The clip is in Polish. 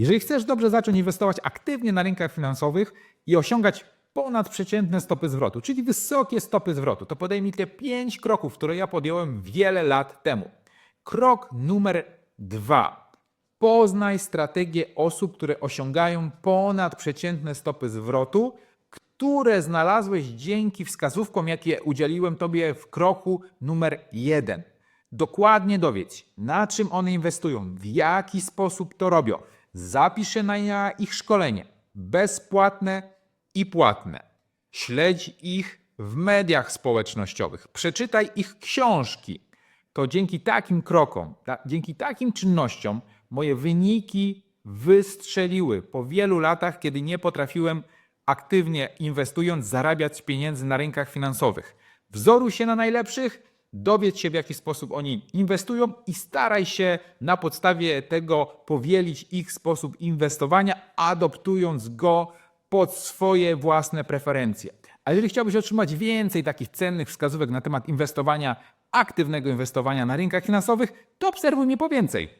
Jeżeli chcesz dobrze zacząć inwestować aktywnie na rynkach finansowych i osiągać ponadprzeciętne stopy zwrotu, czyli wysokie stopy zwrotu, to podejmij te pięć kroków, które ja podjąłem wiele lat temu. Krok numer dwa. Poznaj strategię osób, które osiągają ponadprzeciętne stopy zwrotu, które znalazłeś dzięki wskazówkom, jakie udzieliłem Tobie w kroku numer jeden. Dokładnie dowiedz, na czym one inwestują, w jaki sposób to robią. Zapisz się na ich szkolenie, bezpłatne i płatne. Śledź ich w mediach społecznościowych, przeczytaj ich książki. To dzięki takim krokom, dzięki takim czynnościom moje wyniki wystrzeliły po wielu latach, kiedy nie potrafiłem aktywnie inwestując zarabiać pieniędzy na rynkach finansowych. Wzoruj się na najlepszych, dowiedz się w jaki sposób oni inwestują i staraj się na podstawie tego powielić ich sposób inwestowania, adoptując go pod swoje własne preferencje. A jeżeli chciałbyś otrzymać więcej takich cennych wskazówek na temat inwestowania, aktywnego inwestowania na rynkach finansowych, to obserwuj mnie po więcej.